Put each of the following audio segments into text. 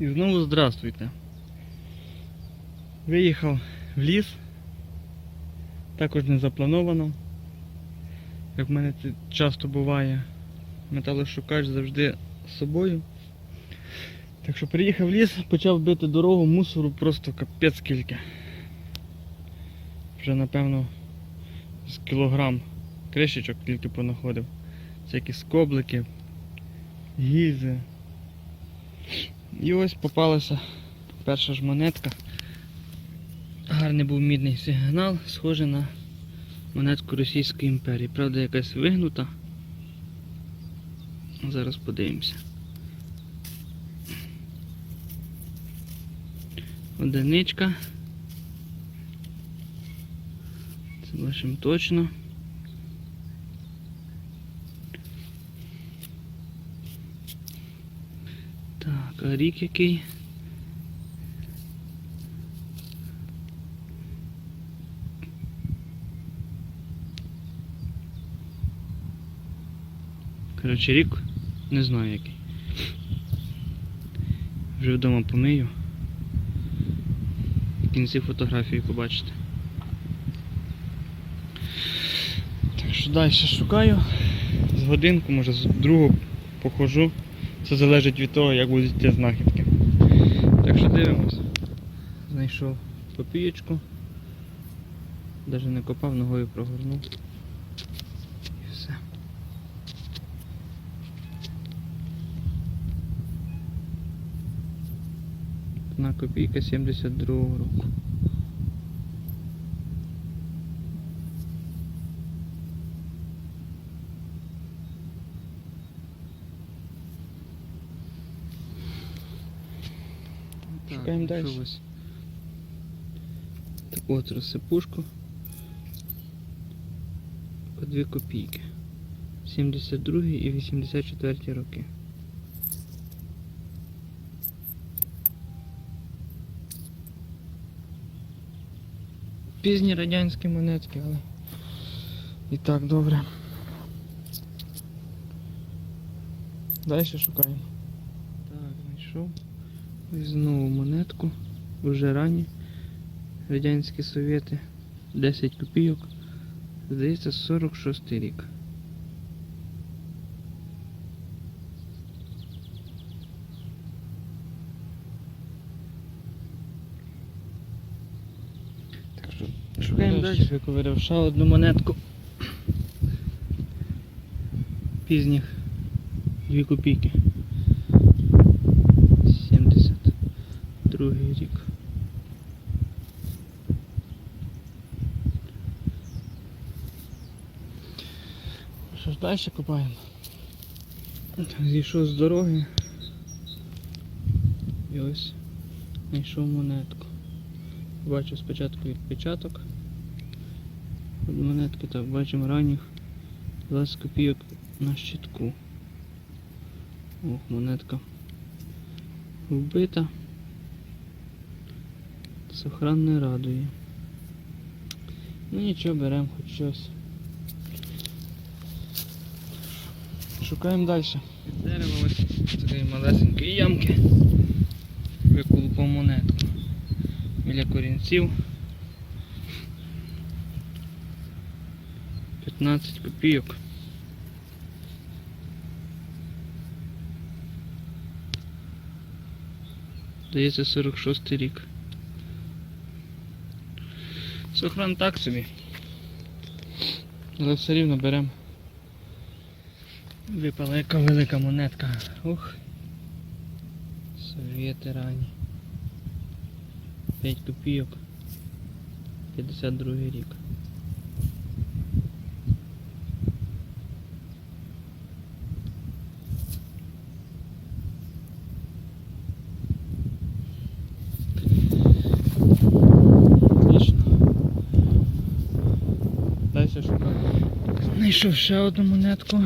І знову здравствуйте. Виїхав в ліс. Також не заплановано. Як в мене це часто буває. Металошукач завжди з собою. Так що приїхав в ліс, почав бити дорогу, мусору просто капець скільки. Вже напевно з кілограм кришечок тільки понаходив. Всякі скоблики, гільзи. І ось попалася перша ж монетка. Гарний був мідний сигнал, схожий на монетку Російської імперії. Правда, якась вигнута. Зараз подивимося. Одиничка. Це бачимо точно. Так, рік який? Коротше, рік не знаю який. Вже вдома помию. В кінці фотографії побачите. Так що далі шукаю. З годинку, може з другу походжу. Це залежить від того, як будуть ті знахідки. Так що дивимось. Знайшов копієчку. Навіть не копав, ногою прогорнув. І все. Одна копійка 72 року. Шукаємо далі. Таку от розсипушку. По 2 копійки. 72 і 84 роки. Пізні радянські монетки, але і так добре. Далі шукаємо. Так, знайшов. І знову монетку. Вже ранні. Радянські совєти. 10 копійок. Здається, 46 рік. Так що шукаємо далі. Виковиряв ще одну монетку. Пізніх 2 копійки. 72 рік. Що ж далі копаємо? Зійшов з дороги. І ось знайшов монетку. Бачу спочатку відпечаток. От монетки так бачимо ранніх 20 копійок на щитку. Ох, монетка вбита. Сохран не радує. Ну нічого, беремо хоч щось. Шукаємо далі. Дерево ось такої малесенької ямки. Виколупав монетку. Біля корінців. 15 копійок. Здається, 46 рік. Сохран так собі. Але все рівно беремо. Випала яка велика монетка. Ух. Совєти рані. 5 копійок. 52 рік. Отлично. Далі шукаю. Знайшов ще одну монетку.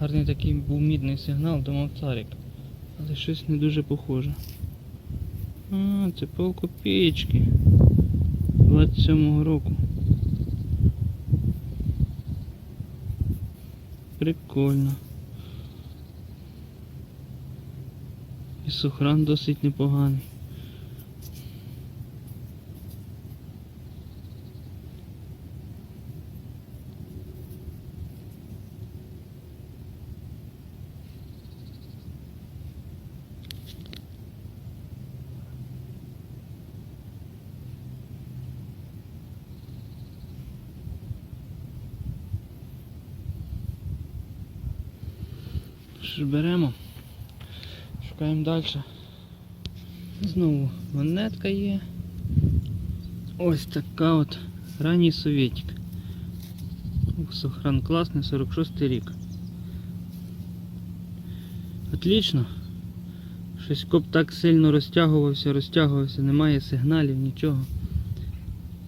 Гарний такий був мідний сигнал, думав царик. Але щось не дуже похоже. А, це пол копійки. 27-го року. Прикольно. І сохран досить непоганий. Беремо? Шукаємо далі. Знову монетка є. Ось така от ранній совєтик. Ух, Сохран класний, 46 рік. Отлично. Щось коп так сильно розтягувався, розтягувався, немає сигналів, нічого.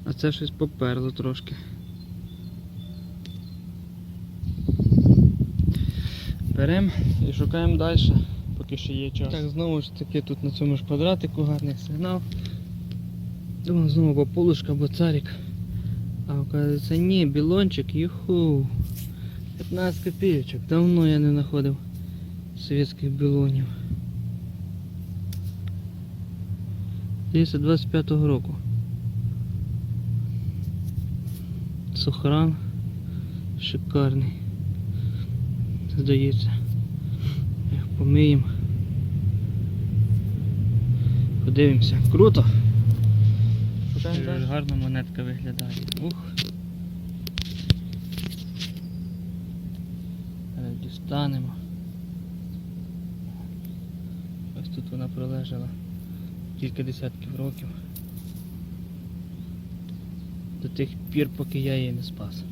А це щось поперло трошки. Беремо і шукаємо далі, поки ще є час. Так, знову ж таки тут на цьому ж квадратику гарний сигнал. Думав знову або полушка, або царик. А оказується ні, білончик, юху. 15 копійочок. Давно я не знаходив совєтських білонів. Здається, 25-го року. Сохран. Шикарний. Здається. Як помиємо. Подивимося. Круто! Далі. Гарна монетка виглядає. Ух. Дістанемо. Ось тут вона пролежала кілька десятків років. До тих пір, поки я її не спас.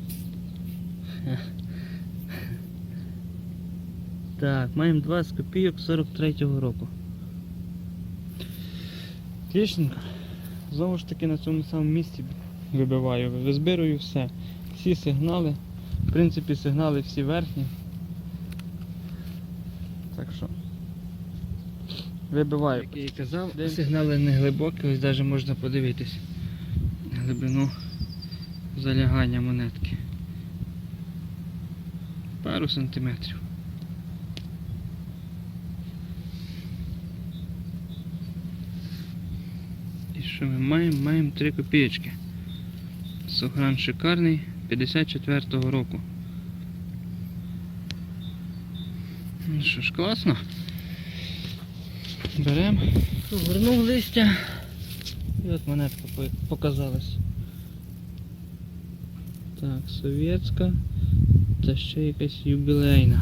Так, маємо 20 копійок 43-го року. Отличненько. Знову ж таки на цьому самому місці вибиваю, визбирую все. Всі сигнали. В принципі, сигнали всі верхні. Так що. Вибиваю. Як я і казав, сигнали не глибокі, ось навіть можна подивитись глибину залягання монетки. Пару сантиметрів. І що ми маємо? Маємо 3 копійочки. Сохран шикарний 54-го року. Ну що ж, класно. Беремо. Повернув листя. І от монетка показалась. Так, совєтська та ще якась юбілейна.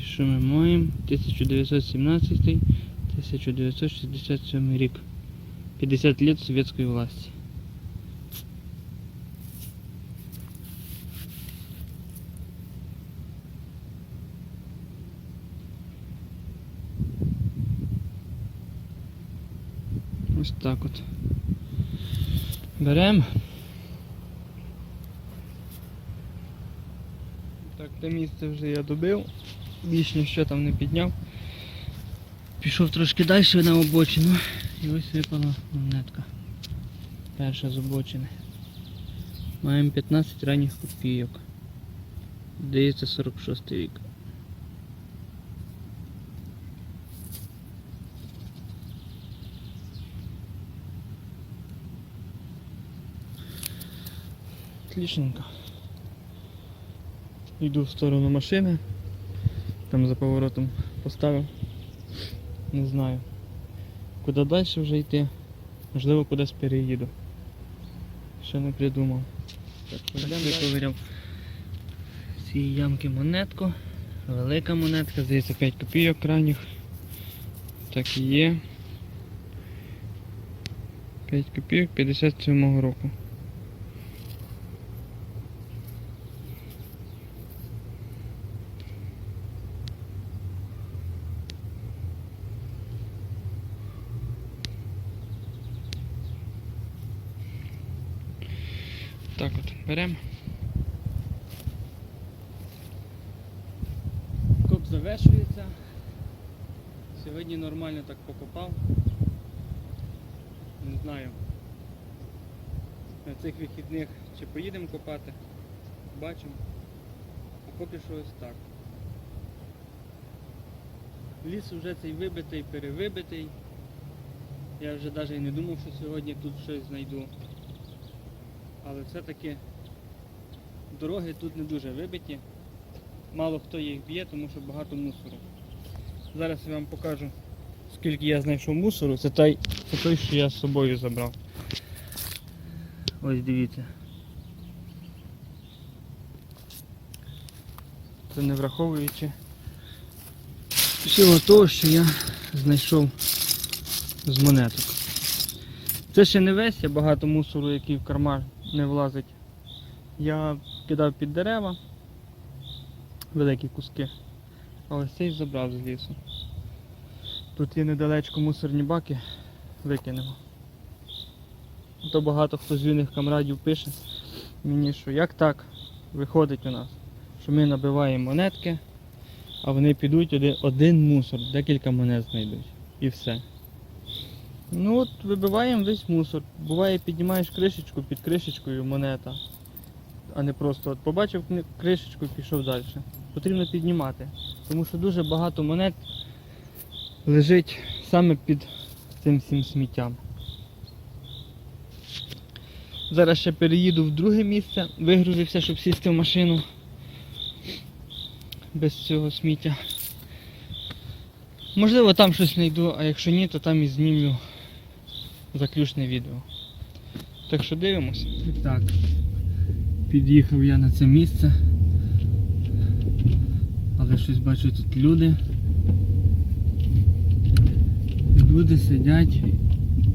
І що ми маємо? 1917-1967 рік. 50 лет советской власти. Ось так от. Беремо. Так, те місце вже я добив. Більш ніщо там не підняв. Пішов трошки далі на обочину. І ось випала монетка. Перша з обочини. Маємо 15 ранніх копійок. Здається 46 рік. Отличненько. Йду в сторону машини. Там за поворотом поставив. Не знаю. Куди далі вже йти? Можливо, кудись переїду. Ще не придумав. Так, з цієї ямки монетку. Велика монетка, здається 5 копійок крайніх. Так і є. 5 копійок 57 року. Так от, беремо. Коп завершується. Сьогодні нормально так покопав. Не знаю. На цих вихідних чи поїдемо копати. Бачимо. А поки що ось так. Ліс вже цей вибитий, перевибитий. Я вже навіть не думав, що сьогодні тут щось знайду. Але все-таки дороги тут не дуже вибиті. Мало хто їх б'є, тому що багато мусору. Зараз я вам покажу, скільки я знайшов мусору. Це той, це той, що я з собою забрав. Ось дивіться. Це не враховуючи всього того, що я знайшов з монеток. Це ще не весь, є багато мусору, який в карман не влазить. Я кидав під дерева великі куски, але цей забрав з лісу. Тут є недалечко мусорні баки, викинемо. То багато хто з юних камрадів пише мені, що як так виходить у нас, що ми набиваємо монетки, а вони підуть один, один мусор, декілька монет знайдуть. І все. Ну от вибиваємо весь мусор. Буває, піднімаєш кришечку, під кришечкою монета, а не просто от побачив кришечку і пішов далі. Потрібно піднімати, тому що дуже багато монет лежить саме під цим всім сміттям. Зараз ще переїду в друге місце, вигрузився, щоб сісти в машину без цього сміття. Можливо, там щось знайду, а якщо ні, то там і знімлю заключне відео. Так що дивимось. І так, під'їхав я на це місце. Але щось бачу тут люди. Люди сидять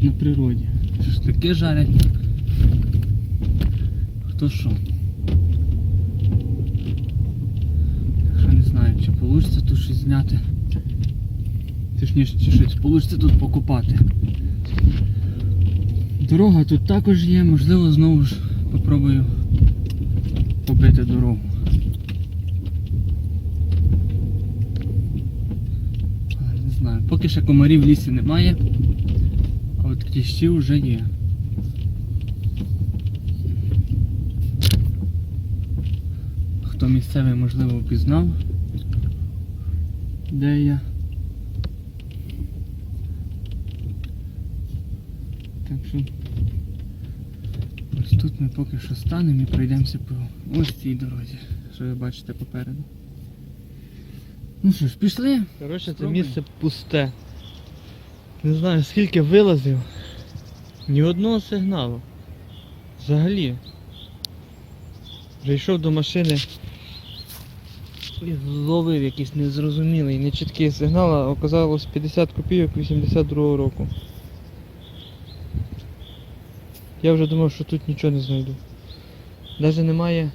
на природі. Шашлики жарять. Хто що? Так що не знаю, чи вийде тут щось зняти. Точніше, чи щось вийде тут покупати. Дорога тут також є, можливо знову ж попробую побити дорогу. Не знаю, поки ще комарів в лісі немає, а от кліщі вже є. Хто місцевий, можливо, впізнав, де я. Так що ось тут ми поки що станемо і пройдемося по ось цій дорозі, що ви бачите попереду. Ну що ж, пішли. Коротше, це місце пусте. Не знаю скільки вилазив. Ні одного сигналу. Взагалі. Прийшов до машини і зловив якийсь незрозумілий, нечіткий сигнал, а оказалось 50 копійок 82 року. Я вже думав, що тут нічого не знайду. Навіть немає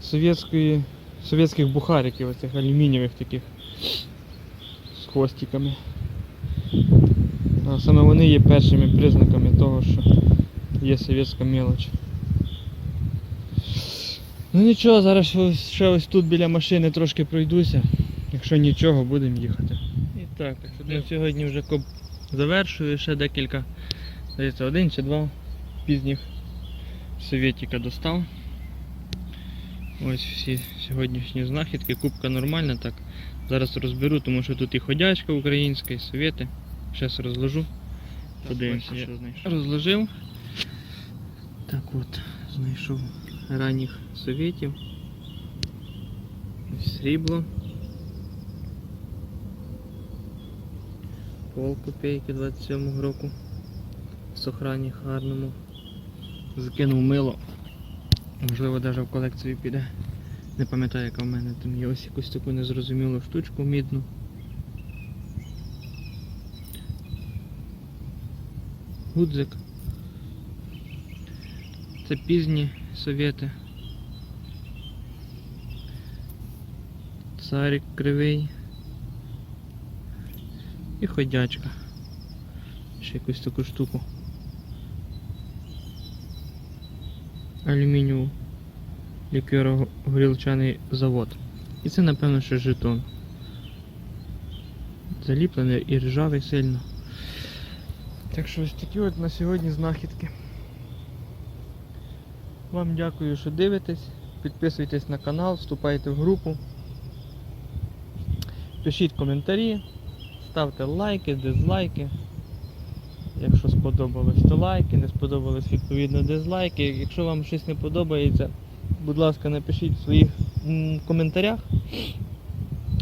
совєтської, совєтських бухариків, оцих алюмінієвих таких з хвостиками. А саме вони є першими признаками того, що є совєтська мелоч. Ну нічого, зараз ще ось тут біля машини трошки пройдуся. Якщо нічого, будемо їхати. І так, я сьогодні вже коп завершую, ще декілька, здається, один чи два пізніх совєтіка достав. Ось всі сьогоднішні знахідки. Кубка нормальна, так. Зараз розберу, тому що тут і ходячка українська, і совєти. Зараз розложу. Подивимося, що знайшов. Розложив. Так от, знайшов ранніх совєтів. Срібло. Пол копійки 27 року. В сохрані гарному. Закинув мило. Можливо, навіть в колекцію піде. Не пам'ятаю, яка в мене там є ось якусь таку незрозумілу штучку мідну. Гудзик. Це пізні совєти. Царик кривий. І ходячка. Ще якусь таку штуку. Алюмінієву лікеро-горілчаний завод. І це напевно що жетон. Заліплений і ржавий сильно. Так що ось такі от на сьогодні знахідки. Вам дякую, що дивитесь. Підписуйтесь на канал, вступайте в групу. Пишіть коментарі. ставте лайки, дизлайки. Сподобалось, то лайки, не сподобалось, відповідно дизлайки. Якщо вам щось не подобається, будь ласка, напишіть в своїх коментарях.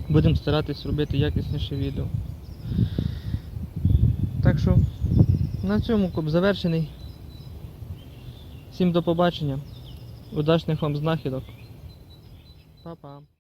Будемо старатись робити якісніше відео. Так що на цьому коп завершений. Всім до побачення. Удачних вам знахідок. Па-па.